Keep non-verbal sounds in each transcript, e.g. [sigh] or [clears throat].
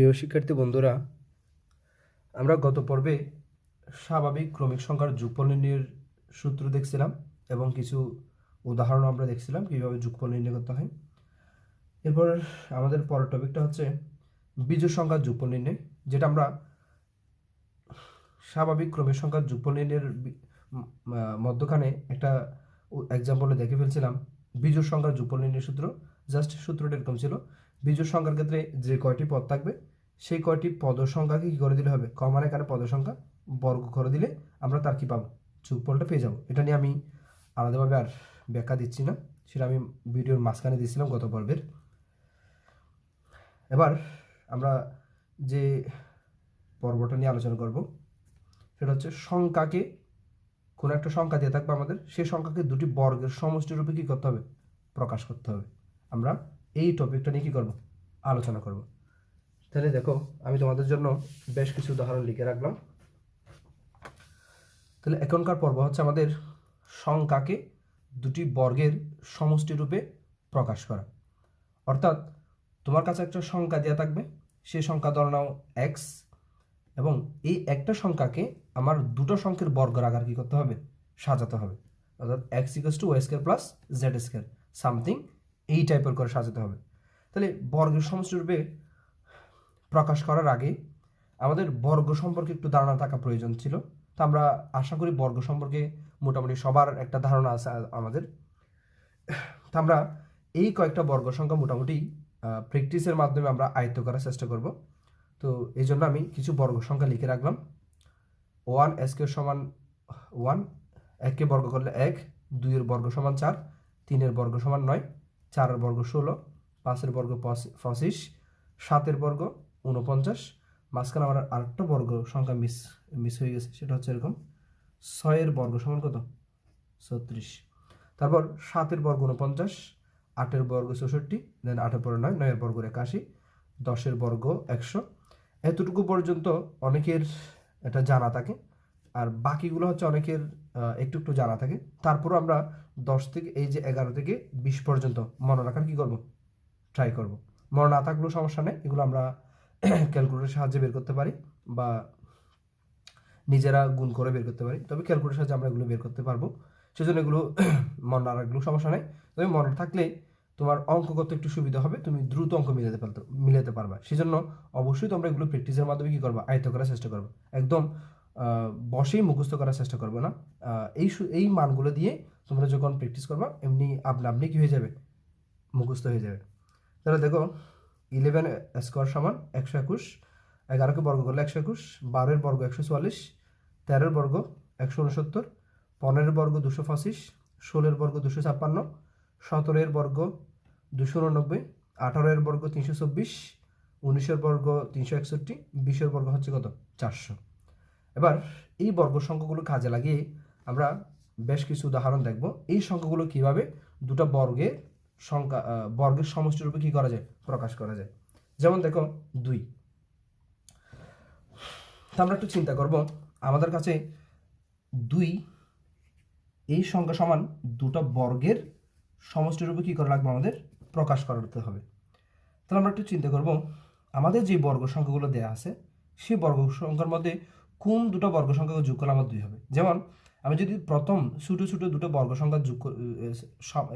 প্রিয় শিক্ষার্থী বন্ধুরা, আমরা গত পর্বে স্বাভাবিক ক্রমিক সংখ্যার যুগফল নির্ণয়ের সূত্র দেখছিলাম এবং কিছু উদাহরণ আমরা দেখছিলাম কীভাবে যুগফল নির্ণয় করতে হয়। এরপর আমাদের পরের টপিকটা হচ্ছে বিজোড় সংখ্যার যুগফল নির্ণয়, যেটা আমরা স্বাভাবিক ক্রমিক সংখ্যার যুগফল নির্ণয়ের মধ্যখানে একটা এক্সাম্পলে দেখে ফেলছিলাম। বিজোড় সংখ্যার যুগফল নির্ণয়ের সূত্র জাস্ট সূত্রটা এরকম ছিল। বিজোড় সংখ্যার ক্ষেত্রে যে কয়টি পদ থাকবে সেই কয়টি পদ সংখ্যাকে কী করে দিলে হবে? কমান এখানে পদ সংখ্যা বর্গ করে দিলে আমরা তার কি পাবো? যোগফলটা পেয়ে যাব। এটা নিয়ে আমি আলাদাভাবে আর ব্যাখ্যা দিচ্ছি না। সেটা আমি ভিডিওর মাঝখানে দিয়েছিলাম গত পর্বের। এবার আমরা যে পর্বটা নিয়ে আলোচনা করব, সেটা হচ্ছে সংখ্যাকে কোনো একটা সংখ্যা দিয়ে থাকবে আমাদের, সেই সংখ্যাকে দুটি বর্গের সমষ্টি রূপে কী করতে হবে? প্রকাশ করতে হবে। আমরা এই টপিকটা নিয়ে কী করব? আলোচনা করব। তাহলে দেখো, আমি তোমাদের জন্য বেশ কিছু উদাহরণ লিখে রাখলাম। তাহলে এখনকার পর্ব হচ্ছে আমাদের সংখ্যাকে দুটি বর্গের সমষ্টি রূপে প্রকাশ করা। অর্থাৎ তোমার কাছে একটা সংখ্যা দেওয়া থাকবে, সেই সংখ্যা ধরে নাও এক্স এবং এই একটা সংখ্যাকে আমার দুটো সংখ্যার বর্গের আকার কী করতে হবে? সাজাতে হবে। অর্থাৎ x equals to y square plus z square something এই টাইপের করে সাজাতে হবে। তাহলে বর্গের সমষ্টি রূপে প্রকাশ করার আগে আমাদের বর্গ সম্পর্কে একটু ধারণা থাকা প্রয়োজন ছিল। তা আমরা আশা করি বর্গ সম্পর্কে মোটামুটি সবার একটা ধারণা আছে আমাদের। তা আমরা এই কয়েকটা বর্গ সংখ্যা মোটামুটি প্র্যাকটিসের মাধ্যমে আমরা আয়ত্ত করার চেষ্টা করব। তো এই জন্য আমি কিছু বর্গ সংখ্যা লিখে রাখলাম। ওয়ান এসকে সমান ওয়ান এককে বর্গ করলে এক দুইয়ের বর্গ সমান চার তিনের বর্গ সমান নয় চারের বর্গ ষোলো পাঁচের বর্গ পঁচ- পঁচিশ সাতের বর্গ উনপঞ্চাশ মাঝখানে আমার আরেকটা বর্গ সংখ্যা মিস মিস হয়ে গেছে, সেটা হচ্ছে এরকম ছয়ের বর্গ সমান কত? ছত্রিশ। তারপর সাতের বর্গ উনপঞ্চাশ আটের বর্গ চৌষট্টি দেন আটের পর নয়, নয়ের বর্গ একাশি, দশের বর্গ একশো। এতটুকু পর্যন্ত অনেকের এটা জানা থাকে, আর বাকিগুলো হচ্ছে অনেকের একটু একটু জানা থাকে। তারপর আমরা দশ থেকে, এই যে এগারো থেকে বিশ পর্যন্ত মনে রাখার কী করব? ট্রাই করব। মনে না থাকলেও সমস্যা নেই, এগুলো আমরা ক্যালকুলেটারের সাহায্যে বের করতে পারি বা নিজেরা গুণ করে বের করতে পারি। তবে ক্যালকুলেটারের সাহায্যে আমরা এগুলো বের করতে পারব। সেজন্য এগুলো [clears throat] মনে রাখলেও সমস্যা নেই। তবে মনে থাকলে তোমার অঙ্ক করতে একটু সুবিধা হবে, তুমি দ্রুত অঙ্ক মিলাতে পারতো, মিলাতে পারবা। সেজন্য অবশ্যই তোমরা এগুলো প্র্যাকটিসের মাধ্যমে কী করবা? আয়ত্ত করার চেষ্টা করবে। একদম বসেই মুখস্থ করার চেষ্টা করবে না। এই এই মানগুলো দিয়ে তোমরা যখন প্র্যাকটিস করবা, এমনি আপনা আপনি কী হয়ে যাবে? মুখস্থ হয়ে যাবে। তাহলে দেখো ইলেভেন স্কোয়ার সমান একশো একুশ, এগারোকে বর্গ করলে একশো একুশ বারোর বর্গ একশো চুয়াল্লিশ তেরোর বর্গ একশো উনসত্তর পনেরোর বর্গ দুশো পঁচিশ ষোলোর বর্গ দুশো ছাপ্পান্ন সতেরোর বর্গ দুশো উননব্বই আঠারোর বর্গ তিনশো চব্বিশ, উনিশের বর্গ তিনশো একষট্টি, বিশের বর্গ হচ্ছে কত? চারশো। এবার এই বর্গ সংখ্যাগুলো কাজে লাগিয়ে আমরা বেশ কিছু উদাহরণ দেখব। এই সংখ্যাগুলো কীভাবে দুটো বর্গের সংখ্যা বর্গের সমষ্টি রূপে কি করা যায়? প্রকাশ করা যায়। যেমন দেখো, দুই। আমরা একটু চিন্তা করব, আমাদের কাছে দুই, এই সংখ্যা সমান দুটো বর্গের সমষ্টি রূপে কী করা লাগবে আমাদের? প্রকাশ করতে হবে। তাহলে আমরা একটু চিন্তা করব, আমাদের যে বর্গ সংখ্যাগুলো দেওয়া আছে, সেই বর্গ সংখ্যার মধ্যে কোন দুটো বর্গ সংখ্যাকে যোগ করলে আমার দুই হবে? যেমন আমি যদি প্রথম ছোটো ছোটো দুটো বর্গ সংখ্যা যোগ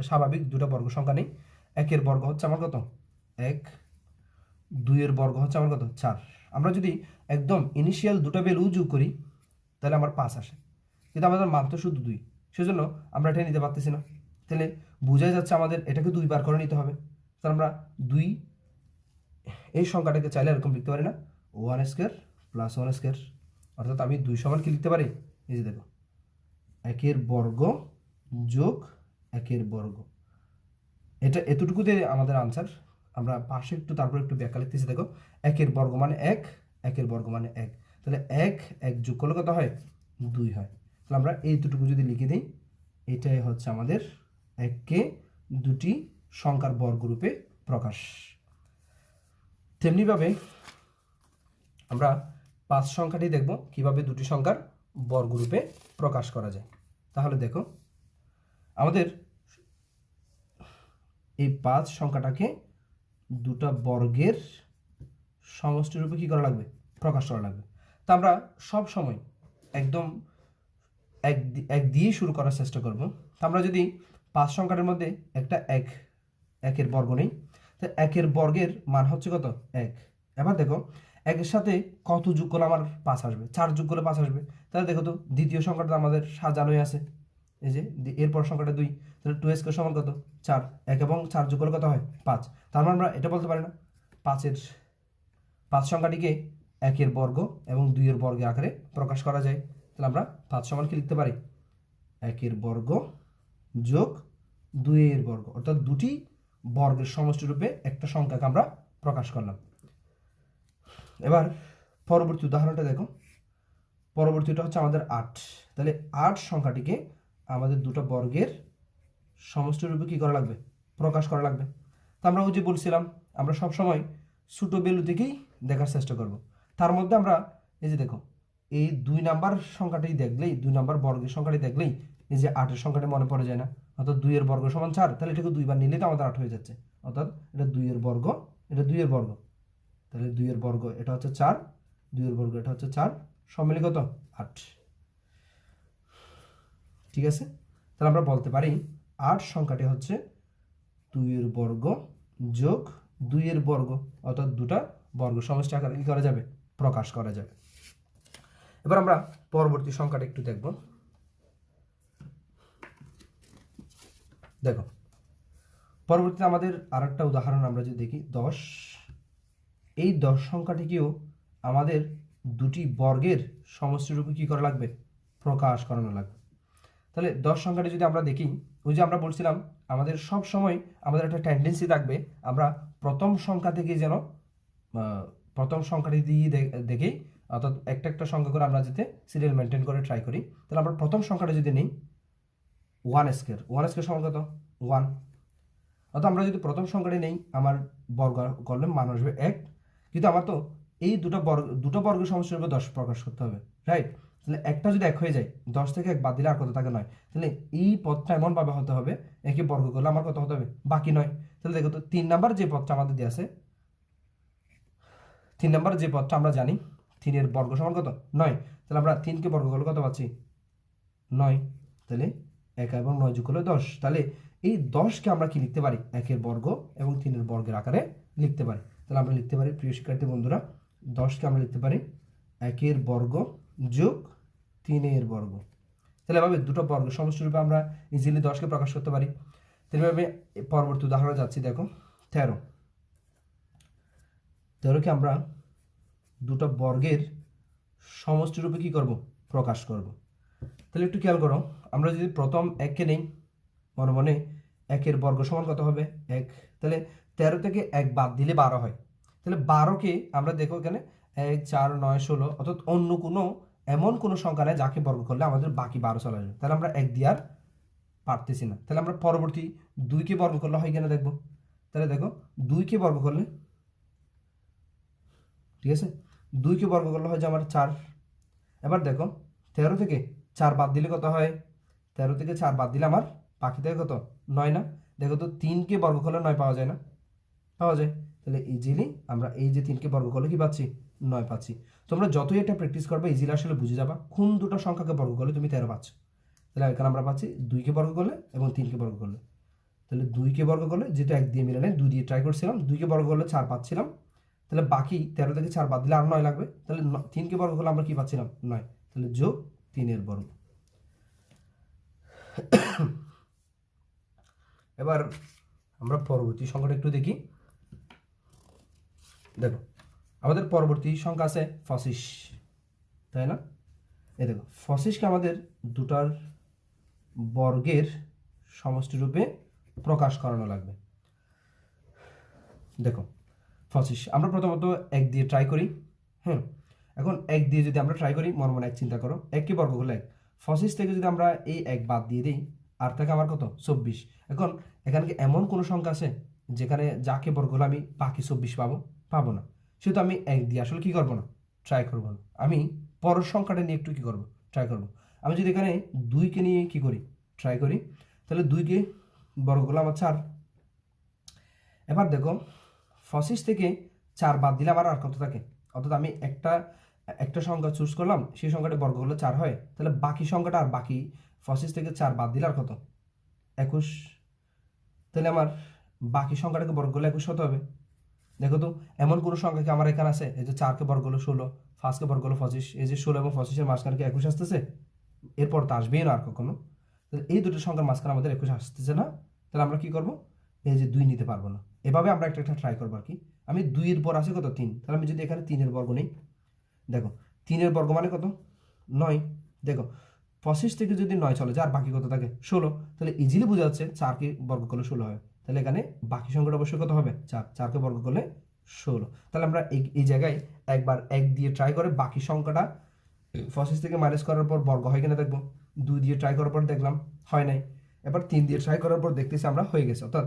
স্বাভাবিক দুটো বর্গ সংখ্যা নেই, একের বর্গ হচ্ছে আমার কত? এক, দুইয়ের বর্গ হচ্ছে আমার কত? চার। আমরা যদি একদম ইনিশিয়াল দুটো ভ্যালু যোগ করি, তাহলে আমার পাঁচ আসে। কিন্তু আমাদের মান তো শুধু দুই। সেজন্য আমরা এটা নিতে পারতেছি না। তাহলে বোঝাই যাচ্ছে আমাদের এটাকে দুইবার করে নিতে হবে। তাহলে আমরা দুই, এই সংখ্যাটাকে চাইলে এরকম লিখতে পারি না। One square plus one square অর্থাৎ আমি দুই সমান কি লিখতে পারি? এই যে দেখো। একের বর্গ যোগ একের বর্গ। এটা এতটুকুতে আমাদের আনসার আমরা পাশে একটু, তারপর একটু ব্যাখ্যা লিখতেছি, দেখো। একের বর্গ মানে এক, একের বর্গ মানে এক। তাহলে এক এক যোগ করলে কত হয়? দুই হয়। তাহলে আমরা এইটুকু যদি লিখে দিই, এটাই হচ্ছে আমাদের এককে দুটি সংখ্যার বর্গরূপে প্রকাশ। তেমনিভাবে আমরা পাঁচ সংখ্যাটি দেখব, কীভাবে দুটি সংখ্যার বর্গরূপে প্রকাশ করা যায়। তাহলে দেখো, আমাদের এই পাঁচ সংখ্যাটাকে দুটা বর্গের সমষ্টি রূপে কী করা লাগবে? প্রকাশ করা লাগবে। তা আমরা সব সময় একদম এক এক দিয়ে শুরু করার চেষ্টা করব। তা আমরা যদি পাঁচ সংখ্যাটার মধ্যে একটা এক, একের বর্গ নেই, তো একের বর্গের মান হচ্ছে কত? এক। এবার দেখো একের সাথে কত যোগ করলে আমার পাঁচ আসবে? চার যোগ করলে পাঁচ আসবে। তাহলে দেখো তো, দ্বিতীয় সংখ্যাটা আমাদের সাজানোই আছে। এই যে এরপর সংখ্যাটা দুই। তাহলে টু স্কোয়ার সমান কত? চার। এক এবং চার যোগ করলে কত হয়? পাঁচ। তার মানে আমরা এটা বলতে পারি না। পাঁচের, পাঁচ সংখ্যাটিকে একের বর্গ এবং দুইয়ের বর্গের আকারে প্রকাশ করা যায়। তাহলে আমরা পাঁচ সমান কি লিখতে পারি? একের বর্গ যোগ দুইয়ের বর্গ। অর্থাৎ দুটি বর্গের সমষ্টি রূপে একটা সংখ্যাকে আমরা প্রকাশ করলাম। এবার পরবর্তী উদাহরণটা দেখো। পরবর্তীটা হচ্ছে আমাদের আট। তাহলে আট সংখ্যাটিকে আমাদের দুটো বর্গের সমষ্টি রূপে কী করা লাগবে? প্রকাশ করা লাগবে। তো আমরা ওই যে বলছিলাম, আমরা সবসময় ছোটো বেলু থেকেই দেখার চেষ্টা করব। তার মধ্যে আমরা এই যে দেখো, এই দুই নাম্বার সংখ্যাটি দেখলেই, দুই নাম্বার বর্গের সংখ্যাটি দেখলেই এই যে আটের সংখ্যাটি মনে পড়ে যায় না। অর্থাৎ দুইয়ের বর্গ সমান চার, তাহলে এটাকে দুইবার নিলে তো আমাদের আট হয়ে যাচ্ছে। অর্থাৎ এটা দুইয়ের বর্গ, এটা দুইয়ের বর্গ। তাহলে দুইয়ের বর্গ, এটা হচ্ছে চার দুইয়ের বর্গ, এটা হচ্ছে চার সব কত? আট। ঠিক আছে? তাহলে আমরা বলতে পারি আট সংখ্যাটি হচ্ছে দুইয়ের বর্গ যোগ দুইয়ের বর্গ, অর্থাৎ দুটা বর্গ সমষ্টি আকারে কী করা যাবে? প্রকাশ করা যাবে। এবার আমরা পরবর্তী সংখ্যাটা একটু দেখব। দেখো, পরবর্তীতে আমাদের আরেকটা উদাহরণ আমরা যদি দেখি, দশ এই দশ সংখ্যাটিকেও আমাদের দুটি বর্গের সমষ্টিরূপে কী করা লাগবে? প্রকাশ করানো লাগবে। তাহলে দশ সংখ্যাটি যদি আমরা দেখি, ওই যে আমরা বলছিলাম, আমাদের সব সময় আমাদের একটা টেন্ডেন্সি থাকবে, আমরা প্রথম সংখ্যা থেকে যেন প্রথম সংখ্যাটি দিয়ে দেখেই অর্থাৎ একটা একটা সংখ্যা করে আমরা যাতে সিরিয়াল মেনটেন করে ট্রাই করি। তাহলে আমরা প্রথম সংখ্যাটা যদি নিই ওয়ান স্কোয়ার ওয়ান স্কোয়ার সমান কত? ওয়ান অর্থাৎ আমরা যদি প্রথম সংখ্যাটি নেই, আমার বর্গ করলে মান আসবে এক কিন্তু আমার তো এই দুটো বর্গ দুটো বর্গ সমস্যার উপর দশ প্রকাশ করতে হবে রাইট তাহলে একটা যদি এক হয়ে যায়, দশ থেকে এক বাদ দিলে আর কত থাকে নয়? তাহলে এই পদটা এমনভাবে হতে হবে, একে বর্গ করলে আমার কত হতে হবে? বাকি নয়। তাহলে দেখো তো, তিন নাম্বার যে পদটা আমাদের দিয়ে আছে, তিন নাম্বার যে পদটা আমরা জানি, তিনের বর্গ সমান কত? নয়। তাহলে আমরা তিনকে বর্গ করলে কত পাচ্ছি? নয়। তাহলে এক এবং নয় যোগ করলে দশ। তাহলে এই দশকে আমরা কি লিখতে পারি? একের বর্গ এবং তিনের বর্গের আকারে লিখতে পারি। তাহলে আমরা লিখতে পারি, প্রিয় শিক্ষার্থী বন্ধুরা, দশকে আমরা লিখতে পারি একের বর্গ যোগ তিনের বর্গ। তাহলে এভাবে দুটো বর্গ সমষ্টি রূপে আমরা ইজিলি দশকে প্রকাশ করতে পারি। তাহলে এভাবে পরবর্তী উদাহরণে যাচ্ছি, দেখো, তেরো। তেরোকে আমরা দুটো বর্গের সমষ্টি রূপে কী করব? প্রকাশ করব। তাহলে একটু খেয়াল করো, আমরা যদি প্রথম এককে নেই, মনে মনে একের বর্গ সমান কত হবে? এক। তাহলে তেরো থেকে এক বাদ দিলে বারো হয়। তাহলে বারোকে আমরা দেখো এখানে এক, চার, নয়, ষোলো, অর্থাৎ অন্য কোনো, এমন কোনো সংখ্যা নেই যাকে বর্গ করলে আমাদের বাকি বারো চলে আসবে। তাহলে আমরা এক দিয়ে আর পারতেছি না। তাহলে আমরা পরবর্তী দুইকে বর্গ করলে হয় কিনা দেখব। তাহলে দেখো, দুইকে বর্গ করলে, ঠিক আছে? দুইকে বর্গ করলে হয় যে আমার চার। এবার দেখো, তেরো থেকে চার বাদ দিলে কত হয়? তেরো থেকে চার বাদ দিলে আমার বাকি থেকে কত? নয় না? দেখো তো তিনকে বর্গ করলে নয় পাওয়া যায় না। পাওয়া যায়। তাহলে ইজিলি আমরা এই যে তিনকে বর্গ করলে কি পাচ্ছি? নয় পাচ্ছি। তোমরা যতই এটা প্র্যাকটিস করবে ইজিলি আসলে বুঝে যাবা কোন দুটো সংখ্যাকে বর্গ করলে তুমি তেরো পাচ্ছ। তাহলে এখানে আমরা পাচ্ছি দুইকে বর্গ করলে এবং তিনকে বর্গ করলে। তাহলে দুইকে বর্গ করলে যেটা এক দিয়ে মিলে নেয় দুই দিয়ে ট্রাই করছিলাম, দুইকে বর্গ করলে চার পাচ্ছিলাম। তাহলে বাকি তেরো থেকে চার বাদ দিলে আর নয় লাগবে। তাহলে তিনকে বর্গ করলে আমরা কি পাচ্ছিলাম? নয়। তাহলে যোগ তিনের বর্গ। এবার আমরা পরবর্তী সংখ্যাটা একটু দেখি। দেখো, আমাদের পরবর্তী সংখ্যা আছে ফসিস, তাই না? এই দেখো, ফসিসকে আমাদের দুটার বর্গের সমষ্টি রূপে প্রকাশ করানো লাগবে। দেখো, ফসিস, আমরা প্রথমত এক দিয়ে ট্রাই করি হ্যাঁ এখন এক দিয়ে যদি আমরা ট্রাই করি, মনে মনে এক চিন্তা করো এককে বর্গ করলে এক? ফসিস থেকে যদি আমরা এই এক বাদ দিয়ে দিই, আর থাকে আমার কত? চব্বিশ। এখন এখানে এমন কোনো সংখ্যা আছে, যেখানে যাকে বর্গ হলে আমি বাকি চব্বিশ পাবো? পাবো না। সেহেতু আমি এক দিয়ে আসলে কী করব না? ট্রাই করব। না আমি পরের সংখ্যাটা নিয়ে একটু কী করব? ট্রাই করব। আমি যদি এখানে দুইকে নিয়ে কি করি? ট্রাই করি। তাহলে দুইকে বর্গ করলে আমার চার। এবার দেখো পঁচিশ থেকে চার বাদ দিলে আবার আর কত থাকে? অর্থাৎ আমি একটা একটা সংখ্যা চুজ করলাম, সেই সংখ্যাটা বর্গ হলে চার হয়। তাহলে বাকি সংখ্যাটা আর বাকি পঁচিশ থেকে চার বাদ দিলে আর কত? একুশ। তাহলে আমার বাকি সংখ্যাটাকে বর্গ করলে একুশ হতে হবে। দেখো তো, এমন কোনো সংখ্যা কি আমার এখানে আছে? এই যে চারকে বর্গ হলো ষোলো ফার্স্টকে বর্গ হলো পঁচিশ, এই যে ষোলো এবং পঁচিশের মাঝখানে কি একুশ আসতেছে? এরপর তো আসবেই না আর কখনো। তাহলে এই দুটো সংখ্যার মাঝখানে আমাদের একুশ আসতেছে না? তাহলে আমরা কি করব? এই যে দুই নিতে পারব না। এভাবে আমরা একটা একটা ট্রাই করব আর কি। আমি দুইয়ের পর আছে কত? তিন। তাহলে আমি যদি এখানে তিনের বর্গ নেই, দেখো, তিনের বর্গ মানে কত? নয়। দেখো, পঁচিশ থেকে যদি নয় চলে যায়, আর বাকি কত থাকে? ষোলো। তাহলে ইজিলি বোঝা যাচ্ছে চারকে বর্গ করলে ষোলো হয়। তাহলে এখানে বাকি সংখ্যাটা অবশ্যই কত হবে? চার। চারকে বর্গ করলে ষোলো। তাহলে আমরা এই জায়গায় একবার এক দিয়ে ট্রাই করে বাকি সংখ্যাটা পঁচিশ থেকে মাইনাস করার পর বর্গ হয় কিনা দেখব। দুই দিয়ে ট্রাই করার পর দেখলাম হয় নাই। এবার তিন দিয়ে ট্রাই করার পর দেখতেছি আমরা হয়ে গেছে। অর্থাৎ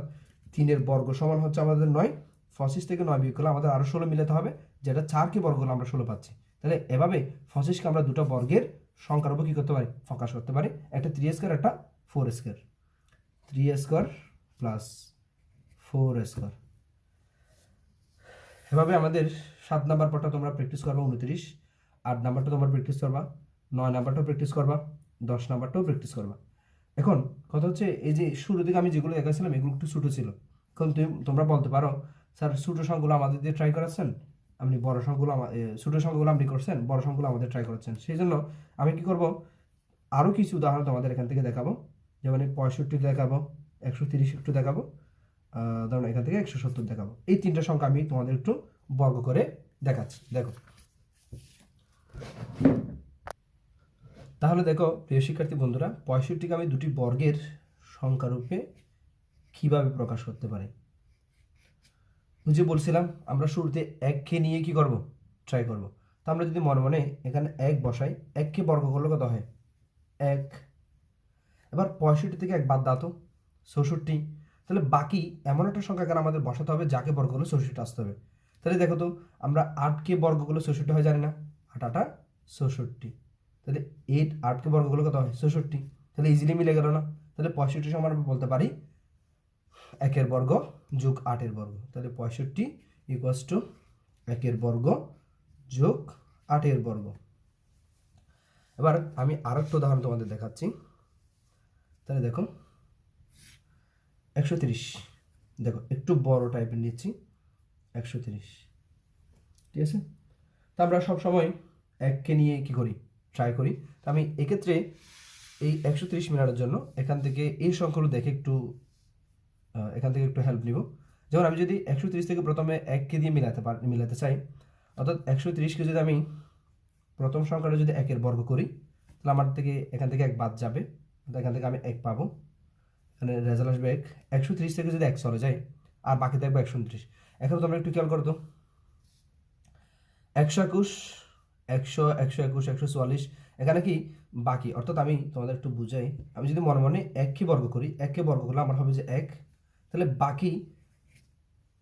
তিনের বর্গ সমান হচ্ছে আমাদের নয়। পঁচিশ থেকে নয় বিয়োগ করলে আমাদের আরও ষোলো মিলাতে হবে। যেটা চারকে বর্গ করলে আমরা ষোলো পাচ্ছি। তাহলে এভাবে পঁচিশকে আমরা দুটো বর্গের সংখ্যার উপর কী করতে পারি? ফোকাস করতে পারি। একটা থ্রি স্কোয়ার একটা four square three square plus four square এভাবে আমাদের সাত নাম্বার পরটা তোমরা প্র্যাকটিস করবা উনত্রিশ আট নাম্বারটা তোমরা প্র্যাকটিস করবা নয় নাম্বারটাও প্র্যাকটিস করবা দশ নাম্বারটাও প্র্যাকটিস করবা। এখন কথা হচ্ছে এই যে শুরু থেকে আমি যেগুলো দেখাচ্ছিলাম এগুলো একটু ছোটো ছিল। এখন তুমি তোমরা বলতে পারো স্যার ছোটো সংখ্যাগুলো আমাদের দিয়ে ট্রাই করাচ্ছেন? আপনি বড় এ, ছোটো সংখ্যাগুলো আপনি করছেন বড় সংখ্যাগুলো আমাদের ট্রাই করাচ্ছেন। সেই জন্য আমি কি করব আরও কিছু উদাহরণ তোমাদের এখান থেকে দেখাবো। যেমন পঁয়ষট্টি দেখাবো একশো তিরিশ একটু দেখাবো। ধরুন এখান থেকে একশো সত্তর দেখাবো। এই তিনটা সংখ্যা আমি তোমাদের একটু বর্গ করে দেখাচ্ছি। দেখো। তাহলে দেখো, প্রিয় শিক্ষার্থী বন্ধুরা, পঁয়ষট্টিকে আমি দুটি বর্গের সংখ্যারূপে কীভাবে প্রকাশ করতে পারি? যে বলছিলাম, আমরা শুরুতে এককে নিয়ে কি করব? ট্রাই করব। তা আমরা যদি মনে মনে এখানে এক বসাই, এককে বর্গ করলে কত হয়? এক। এবার পঁয়ষট্টি থেকে এক বাদ দাও তো। চৌষট্টি। তাহলে বাকি এমন একটা সংখ্যা এখানে আমাদের বসাতে হবে? যাকে বর্গ করলে চৌষট্টি আসতে হবে। তাহলে দেখো তো, আমরা আটকে বর্গ করলে চৌষট্টি হয় জানি না। আট, আটা চৌষট্টি। তাহলে এইট আটকে বর্গ করলে কত হয়? চৌষট্টি। তাহলে ইজিলি মিলে গেল না? তাহলে পঁয়ষট্টি সমান আমরা বলতে পারি একের বর্গ যোগ আটের বর্গ। তাহলে পঁয়ষট্টি ইকুয়াস টু একের বর্গ যোগ আটের বর্গ। এবার আমি আরেকটা উদাহরণ তোমাদের দেখাচ্ছি। তাহলে দেখো একশো তিরিশ। দেখো, একটু বড় টাইপের নিচ্ছি, একশো তিরিশ। ঠিক আছে? তা আমরা সব সময় এককে নিয়ে কি করি? ট্রাই করি। তা আমি এক্ষেত্রে এই একশো তিরিশ মিনারের জন্য এখান থেকে এই সংখ্যাগুলো দেখে একটু এখান থেকে একটু হেল্প নিব। যেমন আমি যদি একশো তিরিশ থেকে প্রথমে এককে দিয়ে মিলাতে পার, মিলাতে চাই, অর্থাৎ একশো তিরিশকে যদি আমি প্রথম সংখ্যাটা যদি একের বর্গ করি, তাহলে আমার থেকে এখান থেকে এক বাদ যাবে। এখান থেকে আমি এক পাবো। রেজাল্ট আসবে এক, একশো ত্রিশ থেকে যদি এক চলে যায় আর বাকি থাকবে একশো উনত্রিশ। এখন তোমরা একটু খেয়াল করো তো একশো একুশ, একশো একশো একুশ, একশো চুয়াল্লিশ, এখানে কি? বাকি। অর্থাৎ আমি তোমাদের একটু বুঝাই। আমি যদি মনে মনে এককে বর্গ করি এককে বর্গ করলে আমার হবে যে এক। তাহলে বাকি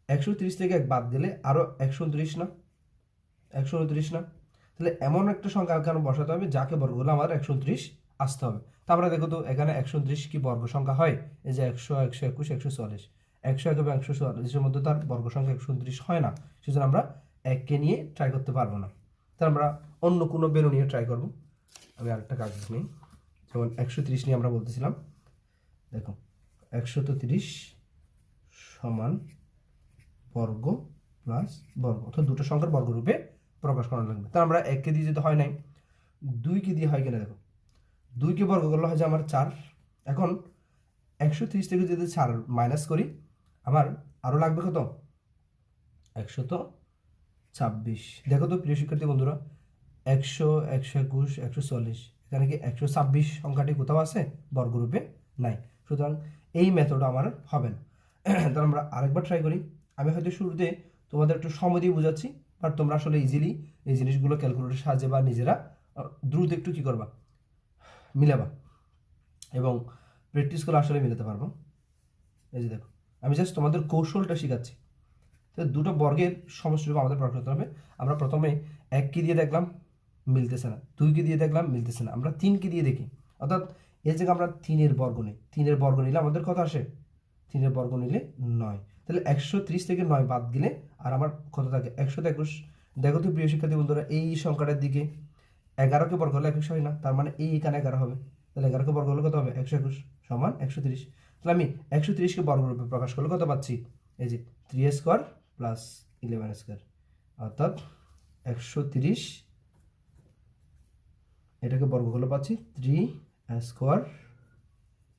একশো তিরিশ থেকে এক বাদ দিলে আরও একশো উনত্রিশ না? একশো উনত্রিশ না? তাহলে এমন একটা সংখ্যা এখানে বসাতে হবে, যাকে বর্গ করলে আমার একশো উনত্রিশ আসতে হবে। তা আমরা দেখো তো, এখানে একশো উনত্রিশ কি বর্গ সংখ্যা হয়? এই যে একশো একশো একুশ, একশো চুয়াল্লিশ। একশো এক এবং একশো চুয়াল্লিশের মধ্যে তার বর্গ সংখ্যা একশো উনত্রিশ হয় না। সেজন্য আমরা এককে নিয়ে ট্রাই করতে পারব না। তাহলে আমরা অন্য কোনো বেরো নিয়ে ট্রাই করব। আমি আরেকটা কাগজ নিই যেমন একশো তিরিশ নিয়ে আমরা বলতেছিলাম। দেখো, একশো তো তিরিশ সমান বর্গ প্লাস বর্গ, অর্থাৎ দুটো সংখ্যার বর্গরূপে প্রকাশ করা লাগবে। তা আমরা এককে দিয়ে যদি হয় নাই, দুইকে দিয়ে হয় কিনা দেখো। দুইকে বর্গ করলে হয় যে আমার চার। এখন একশো তিরিশ থেকে যদি চার মাইনাস করি, আমার আরও লাগবে কত? একশো তো ছাব্বিশ। দেখো তো প্রিয় শিক্ষার্থী বন্ধুরা, একশো একশো একুশ, একশো চল্লিশ। এখানে কি একশো ছাব্বিশ সংখ্যাটি কোথাও আছে? বর্গরূপে নাই। সুতরাং এই মেথড আমার হবে না। [clears throat] তাহলে আমরা আরেকবার ট্রাই করি। আমি হয়তো শুরুতে তোমাদের একটু সময় দিয়ে বোঝাচ্ছি বাট তোমরা আসলে ইজিলি এই জিনিসগুলো ক্যালকুলেটর সাহায্যে বা নিজেরা দ্রুত একটু কী করবা? মিলাবা। এবং প্র্যাকটিস করে আসলে মিলাতে পারব। এই যে দেখো, আমি জাস্ট তোমাদের কৌশলটা শেখাচ্ছি। তো দুটো বর্গের সমষ্টিরূপ আমাদের প্রকাশ করতে হবে। আমরা প্রথমে এক কি দিয়ে দেখলাম, মিলতেছে না। দুই কি দিয়ে দেখলাম, মিলতেছে না। আমরা তিন কি দিয়ে দেখি? অর্থাৎ এর জায়গায় আমরা তিনের বর্গ নিই। তিনের বর্গ নিলে আমাদের কত আসে? তিনের বর্গ নিলে নয়। তাহলে একশো ত্রিশ থেকে নয় বাদ দিলে আর আমার কত থাকে? একশো একুশ। দেখো তো প্রিয় শিক্ষার্থী বন্ধুরা, এই সংখ্যাটার দিকে এগারোকে বর্গ হলে একুশ হয় না তার মানে এই এখানে এগারো হবে। তাহলে এগারোকে বর্গ হলে কত হবে? একশো একুশ সমান একশো তিরিশ। তাহলে আমি একশো তিরিশকে বর্গরূপে প্রকাশ করলে কত পাচ্ছি? এই যে three square plus eleven square অর্থাৎ একশো তিরিশ এটাকে বর্গ করলে পাচ্ছি থ্রি স্কোয়ার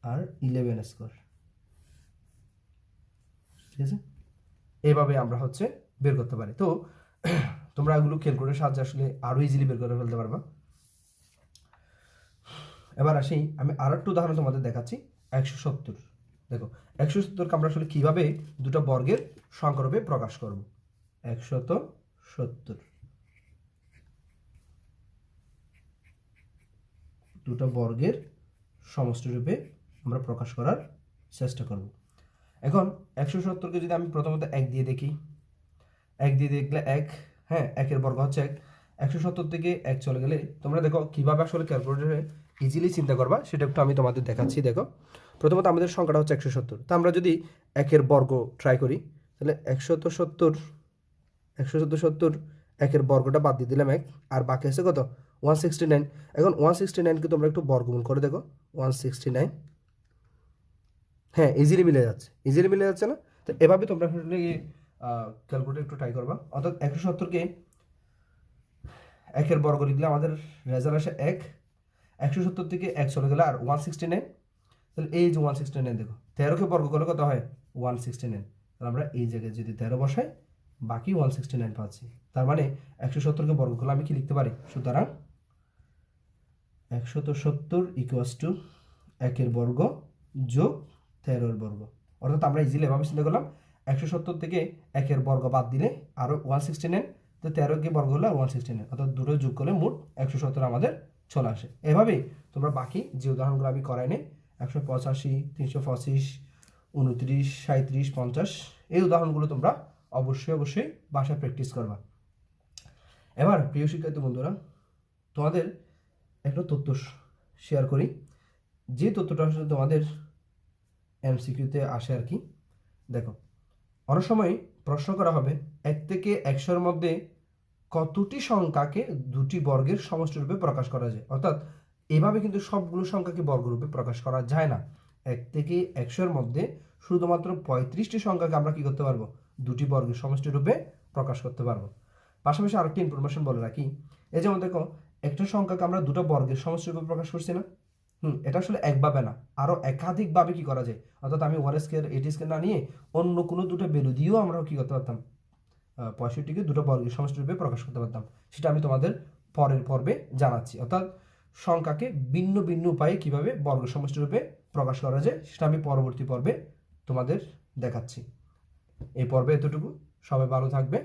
আর ইলেভেন স্কোয়ার ঠিক আছে? এইভাবে আমরা হচ্ছে বের করতে পারি। তো তোমরা এগুলো ক্যালকুলেটারের সাহায্যে আসলে আরও ইজিলি বের করে ফেলতে পারবা। এবার আসি, আমি আর একটু উদাহরণ তোমাদের দেখাচ্ছি, একশো সত্তর। দেখো, একশো সত্তরকে আমরা আসলে কীভাবে দুটো বর্গের সংখ্যারূপে প্রকাশ করব? একশত সত্তর। দুটো বর্গের সমষ্টি রূপে আমরা প্রকাশ করার চেষ্টা করব। এখন, একশো সত্তরকে যদি আমি প্রথমত এক দিয়ে দেখি, এক দিয়ে দেখলে এক হ্যাঁ একের বর্গ হচ্ছে এক। একশো সত্তর থেকে এক চলে গেলে তোমরা দেখো কীভাবে আসলে ক্যালকুলেটারে ইজিলি চিন্তা করবা, সেটা একটু আমি তোমাদের দেখাচ্ছি, দেখো। প্রথমত আমাদের সংখ্যাটা হচ্ছে একশো সত্তর। তো আমরা যদি একের বর্গ ট্রাই করি, তাহলে একশত সত্তর, একশো সত্তর সত্তর একের বর্গটা বাদ দিয়ে দিলাম এক, আর বাকি আছে কত? ওয়ান সিক্সটি নাইন এখন ওয়ান সিক্সটি নাইনকে তোমরা একটু বর্গমূল করে দেখো। ওয়ান সিক্সটি নাইন হ্যাঁ ইজিলি মিলে যাচ্ছে। ইজিলি মিলে যাচ্ছে না? তো এভাবে তোমরা ক্যালকুলেটর একটু ট্রাই করবা। অর্থাৎ একশো সত্তরকে একের বর্গ লিখলে আমাদের রেজাল্ট আসে এক। একশো সত্তর থেকে এক চলে গেলে আর ওয়ান সিক্সটি নাইন তাহলে এই যে ওয়ান সিক্সটি নাইন দেখো, তেরোকে বর্গ করলে কত হয়? ওয়ান সিক্সটি নাইন তাহলে আমরা এই জায়গায় যদি তেরো বসাই, বাকি ওয়ান সিক্সটি নাইন পাচ্ছি। তার মানে একশো সত্তরকে বর্গ করলে আমি কি লিখতে পারি? সুতরাং একশত সত্তর ইকুয়াস টু একের বর্গ যোগ তেরোর বর্গ। অর্থাৎ আমরা ইজিলি এভাবে চিন্তা করলাম একশো সত্তর থেকে একের বর্গ বাদ দিলে আরও ওয়ান সিক্সটি নাইন তো তেরোকে বর্গ হলে ওয়ান সিক্সটি নাইন অর্থাৎ দুটো যোগ করলে মোট একশো সত্তর আমাদের চলে আসে। এভাবেই তোমরা বাকি যে উদাহরণগুলো আমি করাই নি, একশো পঁচাশি, তিনশো পঁচিশ, উনত্রিশ সাঁত্রিশ পঞ্চাশ, এই উদাহরণগুলো তোমরা অবশ্যই অবশ্যই বাসায় প্র্যাকটিস করবা। এবার প্রিয় শিক্ষার্থী বন্ধুরা, তোমাদের একটা তথ্য শেয়ার করি। যে তথ্যটা আসলে তোমাদের এমসিকিউতে আসে আর কি, দেখো অনেক সময় প্রশ্ন করা হবে, এক থেকে একশোর মধ্যে কতটি সংখ্যাকে দুটি বর্গের সমষ্টি রূপে প্রকাশ করা যায়? অর্থাৎ এভাবে কিন্তু সবগুলো সংখ্যাকে বর্গরূপে প্রকাশ করা যায় না। এক থেকে একশোর মধ্যে শুধুমাত্র পঁয়ত্রিশটি সংখ্যাকে আমরা কি করতে পারব? দুটি বর্গের সমষ্টি রূপে প্রকাশ করতে পারব। পাশাপাশি আরেকটি ইনফরমেশন বলে রাখি। এই যেমন দেখো, একটা সংখ্যাকে আমরা দুটো বর্গের সমষ্টি রূপে প্রকাশ করছি না। হুম, এটা আসলে একভাবে না। আরও একাধিকভাবে কি করা যায়? অর্থাৎ আমি এইট স্কেয়ার না নিয়ে অন্য কোনো দুটো বেলু দিয়েও আমরা কি করতে পারতাম? পঁয়ষট্টিকে দুটো বর্গের সমষ্টি রূপে প্রকাশ করতে পারতাম। সেটা আমি তোমাদের পরের পর্বে জানাচ্ছি। অর্থাৎ সংখ্যাকে ভিন্ন ভিন্ন উপায়ে কীভাবে বর্গ সমষ্টি রূপে প্রকাশ করা যায়, সেটা আমি পরবর্তী পর্বে তোমাদের দেখাচ্ছি। এই পর্বে এতটুকু। সবাই ভালো থাকবে।